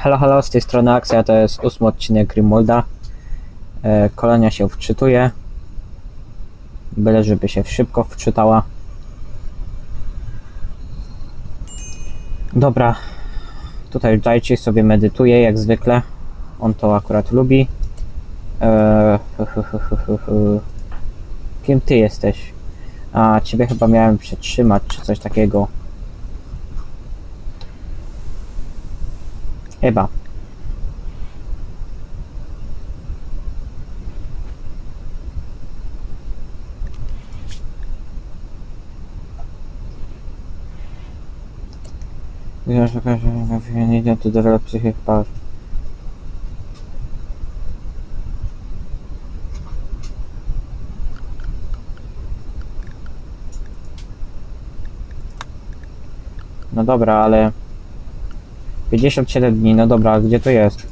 Halo, halo, z tej strony Akcja, to jest ósmy odcinek Grimolda. E, Kolonia się wczytuje. Byle, żeby się szybko wczytała. Dobra. Tutaj Dajcie sobie medytuje, jak zwykle. On to akurat lubi. E. Kim ty jesteś? A, ciebie chyba miałem przetrzymać, czy coś takiego. Chyba. You need to develop psychic power. No dobra, ale 57 dni, no dobra, a gdzie to jest?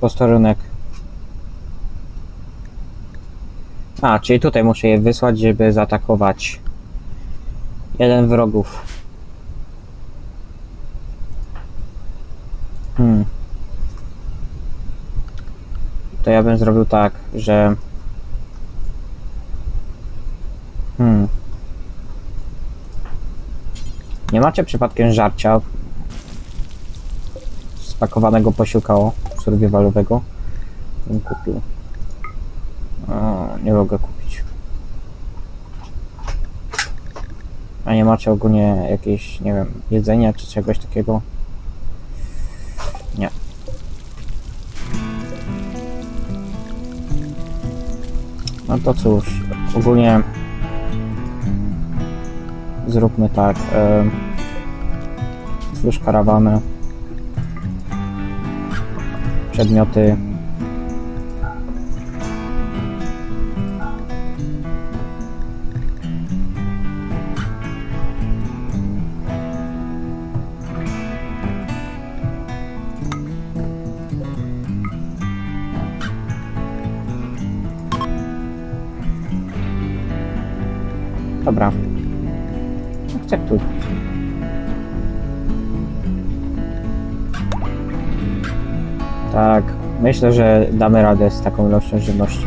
Posterunek. A, czyli tutaj muszę je wysłać, żeby zaatakować jeden wrogów. Hmm. To ja bym zrobił tak, że Hmm. Nie macie przypadkiem żarcia spakowanego posiłka survivalowego? Bym kupił. O, nie mogę kupić. A nie macie ogólnie jakieś, nie wiem, jedzenia czy czegoś takiego? Nie. No to cóż, ogólnie zróbmy tak. E, już karawanę. Przedmioty. Tak, myślę, że damy radę z taką ilością żywności.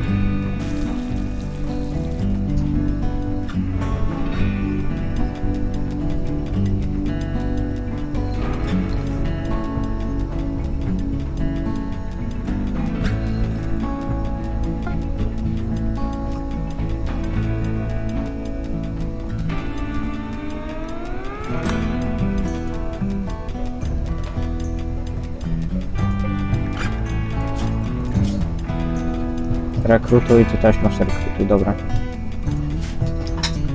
Rekrutuj, ty też masz rekrutuj, dobra.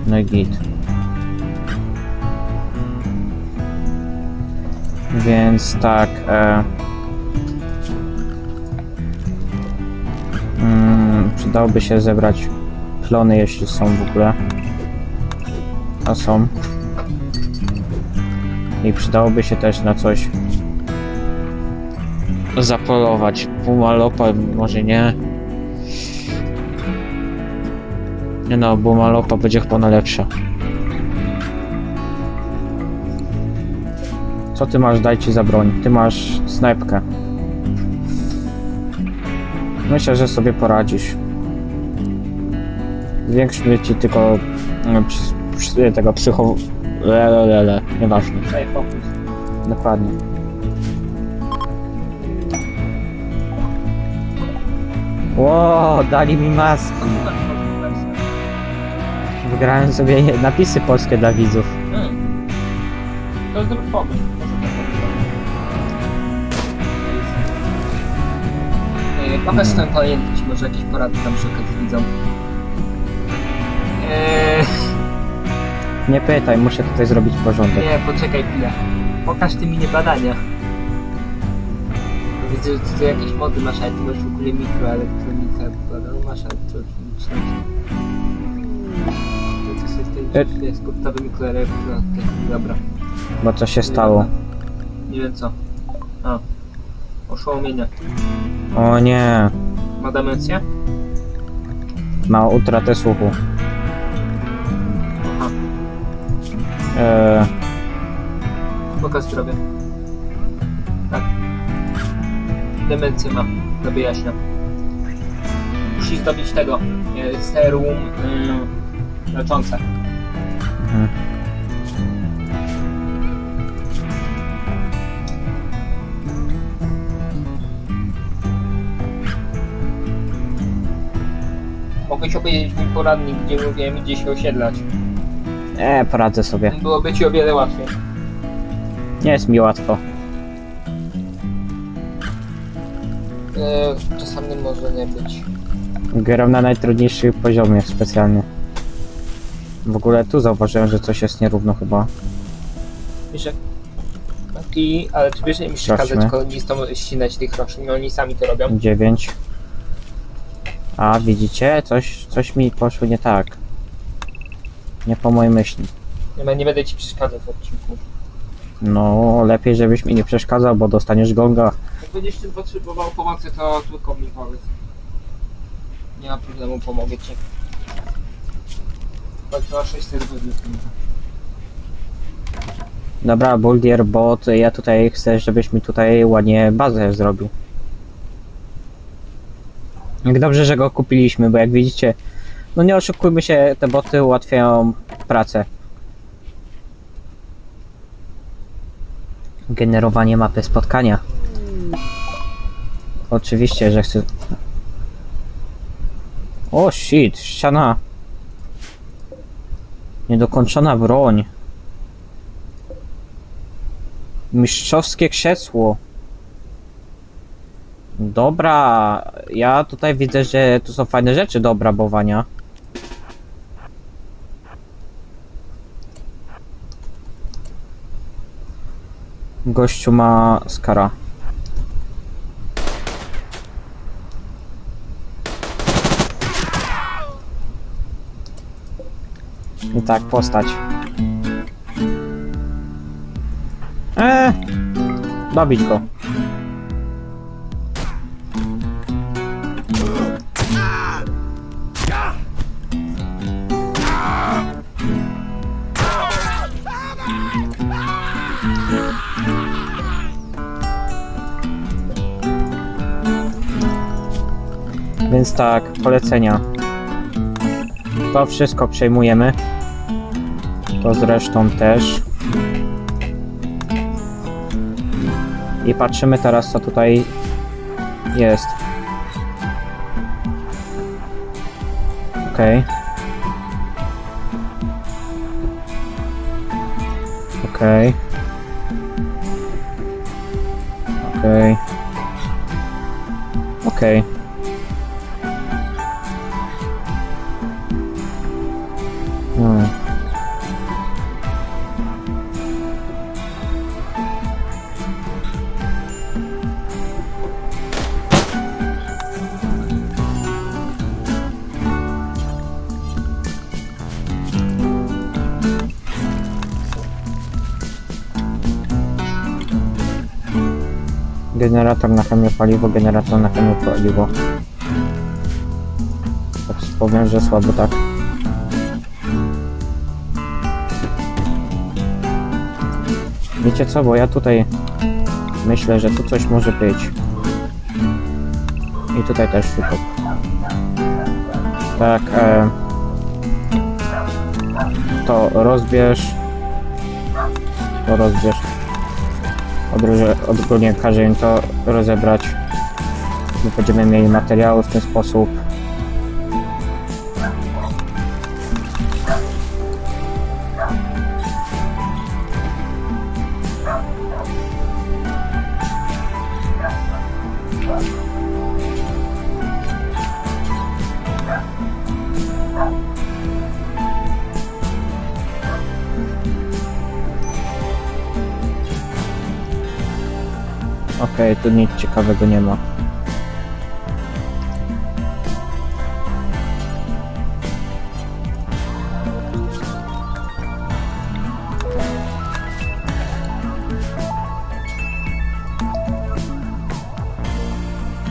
No i git. Więc tak. E, mm, przydałoby się zebrać plony, jeśli są w ogóle. A są. I przydałoby się też na coś zapolować. Pumalopa może nie. Nie no, bo malopa będzie chyba najlepsza. Co ty masz, daj ci za broń. Ty masz snajpkę. Myślę, że sobie poradzisz. Zwiększmy ci tylko ps- tego psycho... Lele, lele, nieważne. Dokładnie. Ło, dali mi maski. Wygrałem sobie napisy polskie dla widzów. Hmm. To jest dobry pomysł. Yy, ten pojęty, czy może jakieś porady tam przy okazji widzą. Eee, Nie pytaj, muszę tutaj zrobić porządek. nie, poczekaj chwilę. Pokaż ty mi nie badania. Widzę, że ty tu jakieś mody masz, ale ty masz w ogóle mikroelektronika. No masz elektroniczność. E- z koptowymi klerewami. Dobra. Bo co się stało? Nie wiem co. A. Oszołomienie. O nie, Ma demencję? ma utratę słuchu. Aha. E, Pokaż zdrowia. Tak. Demencję ma. To wyjaśniam. Musi zdobyć tego. E, serum. Yy, leczące. Mhm. Mogłeś opowiedzieć mi poradnik, gdzie mówiłem, gdzie się osiedlać. E, poradzę sobie. Byłoby ci o wiele łatwiej. Nie jest mi łatwo. E, czasami może nie być. Gram na najtrudniejszym poziomie specjalnie. W ogóle tu zauważyłem, że coś jest nierówno chyba. Wiesz, że... I, ale czy wiesz, że im Sprawdźmy. przekazać kolonistom ścinać tych roślin, oni sami to robią. 9. A, widzicie? Coś, coś mi poszło nie tak. Nie po mojej myśli. Ja nie będę ci przeszkadzał w odcinku. No, lepiej żebyś mi nie przeszkadzał, bo dostaniesz gonga. Jak będziesz potrzebował pomocy, to tylko mi powiedz. Nie ma problemu, pomogę ci. Chodź na 600 godzin. Dobra, Buldier Bot, ja tutaj chcę, żebyś mi tutaj ładnie bazę zrobił. Jak dobrze, że go kupiliśmy, bo jak widzicie, no nie oszukujmy się, te boty ułatwiają pracę. Generowanie mapy spotkania. Oczywiście, że chcę... O shit, ściana. Niedokończona broń. Mistrzowskie krzesło. Dobra, ja tutaj widzę, że tu są fajne rzeczy do obrabowania. Gościu ma skara. Tak, postać. Eee, dobić go. Więc tak, polecenia. To wszystko przejmujemy. To zresztą też. I patrzymy teraz, co tutaj jest. Okej. Okej. Okej. Okej. Hmm. Generator na chemię paliwo, generator na chemię paliwo. Tak powiem, że słabo tak. Wiecie co, bo ja tutaj myślę, że tu coś może być. I tutaj też wykop. Tak, e, to rozbierz. To rozbierz. Odgórnie każę im to rozebrać. My będziemy mieli materiały w ten sposób. Okej, tu nic ciekawego nie ma.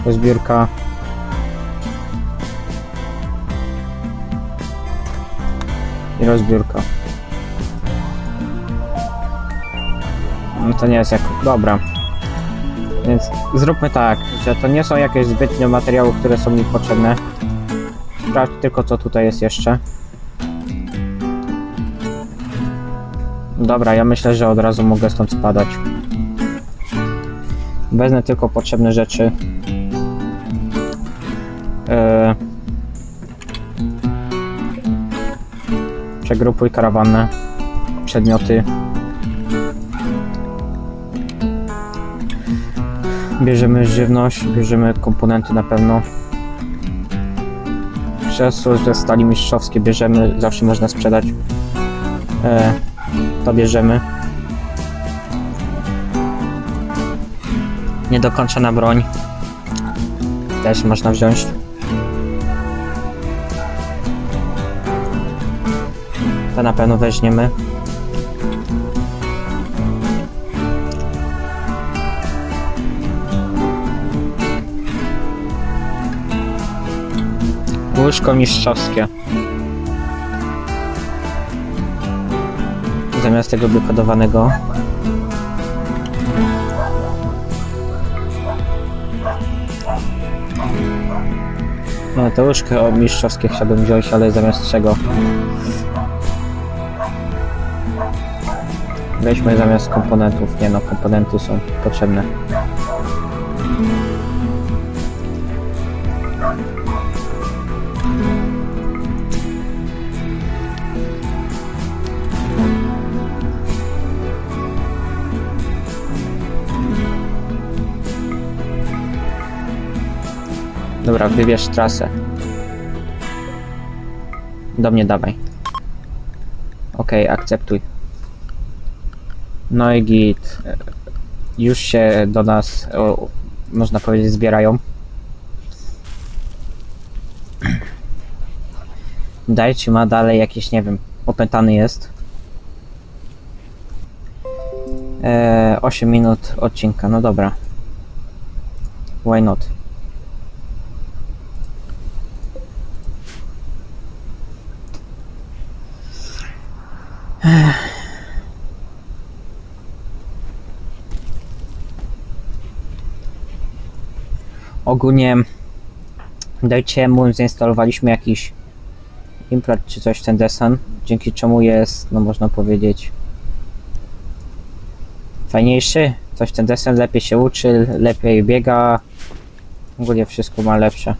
Rozbiórka. I rozbiórka. No to nie jest jak... Dobra. Więc zróbmy tak, że to nie są jakieś zbytnio materiały, które są mi potrzebne. Sprawdź tylko co tutaj jest jeszcze. Dobra, ja myślę, że od razu mogę stąd spadać. Wezmę tylko potrzebne rzeczy. Eee... Przegrupuj karawanę. Przedmioty. Bierzemy żywność, bierzemy komponenty na pewno. Krzesło ze stali mistrzowskie bierzemy, zawsze można sprzedać. E, to bierzemy. Niedokończona broń. Też można wziąć. To na pewno weźmiemy. Łóżko mistrzowskie. Zamiast tego wykodowanego. No to łóżko mistrzowskie chciałbym wziąć, ale zamiast czego? Weźmy zamiast komponentów. Nie no, komponenty są potrzebne. Dobra, wybierz trasę. Do mnie dawaj. Okej, akceptuj. No i git. Już się do nas, o, można powiedzieć, zbierają. Dajcie ma dalej jakieś, nie wiem, opętany jest. Eee, 8 minut odcinka, no dobra. Why not? Ogólnie dajcie mu zainstalowaliśmy jakiś implant czy coś w ten desen, dzięki czemu jest, no można powiedzieć fajniejszy, coś ten desen lepiej się uczy, lepiej biega, ogólnie wszystko ma lepsze.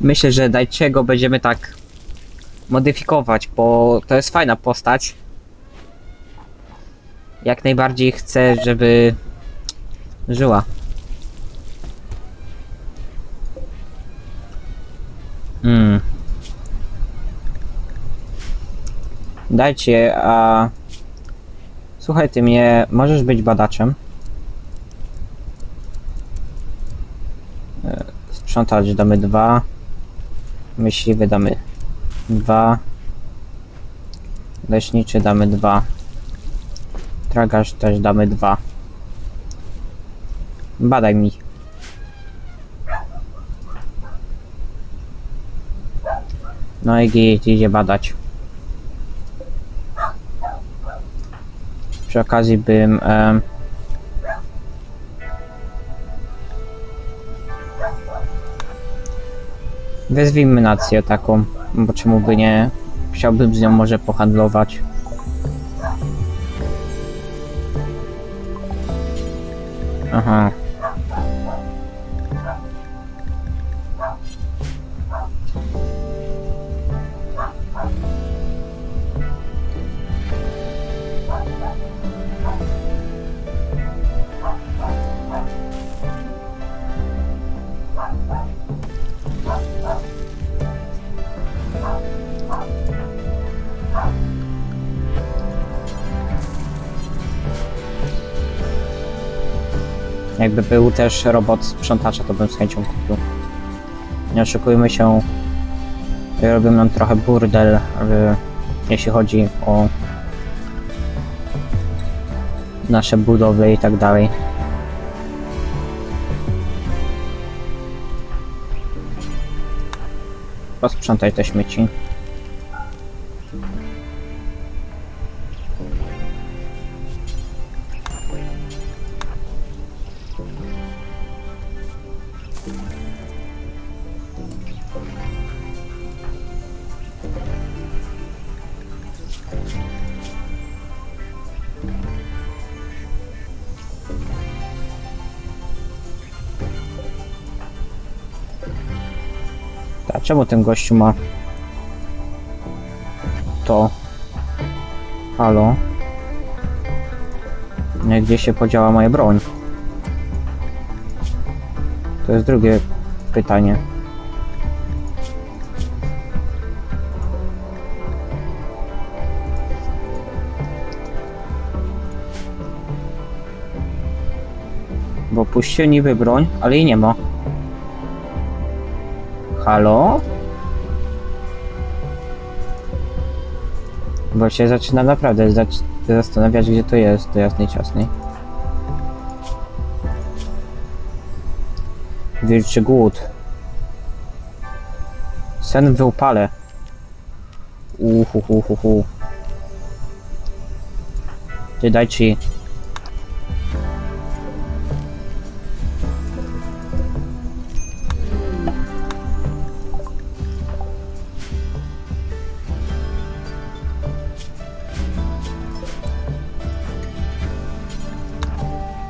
Myślę, że Dajciego będziemy tak modyfikować, bo to jest fajna postać. Jak najbardziej chcę, żeby żyła. Hmm. Dajcie, a... Słuchaj, ty mnie... Możesz być badaczem? E, Sprzątać damy dwa. Myśliwy damy dwa. Leśniczy damy dwa. Tragarz też damy dwa. Badaj mi. No i git idzie badać. Przy okazji bym... em, Wezwijmy nację taką, bo czemu by nie? Chciałbym z nią może pohandlować. Aha. Jakby był też robot sprzątacza, to bym z chęcią kupił. Nie oszukujmy się, robią nam trochę burdel, y, jeśli chodzi o nasze budowle i tak dalej. Posprzątaj te śmieci. A czemu ten gościu ma to? Halo? Gdzie się podziała moja broń? To jest drugie pytanie. Bo puścił niby broń, ale jej nie ma. Halo? Bo się zaczyna naprawdę zastanawiać, gdzie to jest, do jasnej ciasnej. Wilczy głód. Sen w upale. Uhuhuhuhu. Daj ci.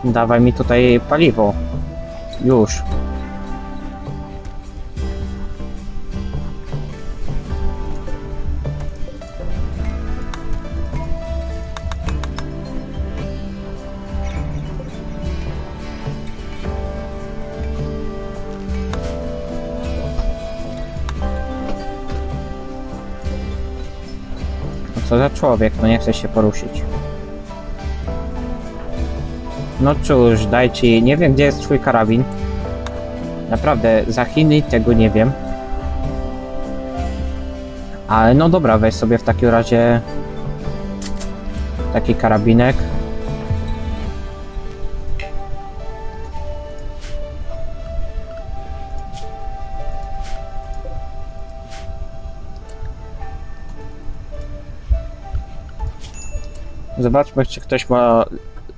Dawaj mi tutaj paliwo. Już. No co za człowiek, no nie chce się poruszyć. No cóż, dajcie. Nie wiem, gdzie jest twój karabin. Naprawdę, za Chiny tego nie wiem. Ale no dobra, weź sobie w takim razie taki karabinek. Zobaczmy, czy ktoś ma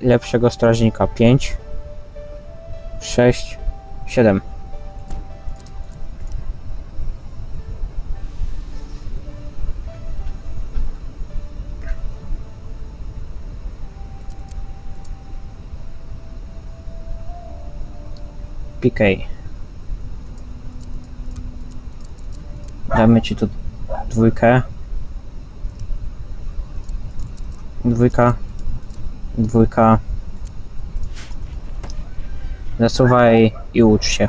lepszego strażnika. 5, 6, 7. PK. Damy ci tu dwójkę. Dwójka. Dwójka. Zasuwaj i ucz się.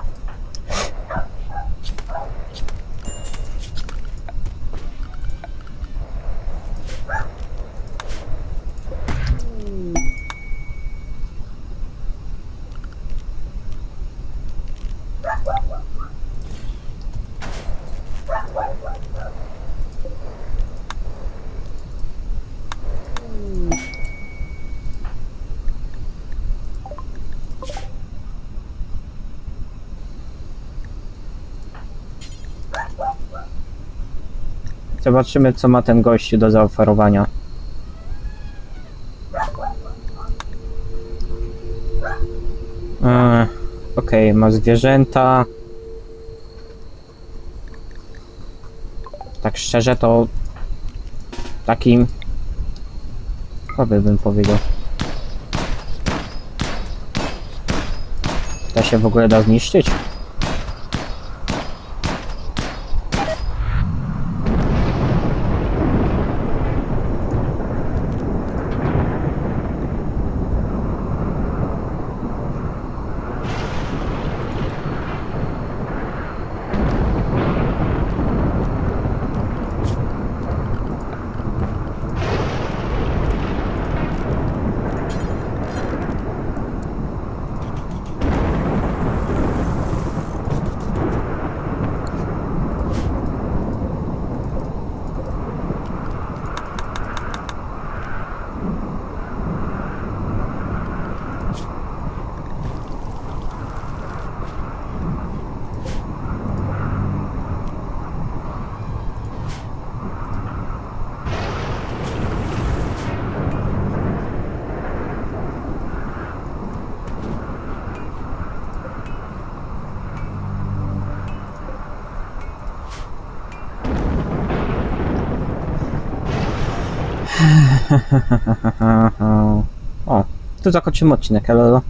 Zobaczymy, co ma ten gościu do zaoferowania. Eee, Okej, ma zwierzęta. Tak szczerze to takim Koby bym powiedział. To się w ogóle da zniszczyć? O, tu zakończymy odcinek, hello.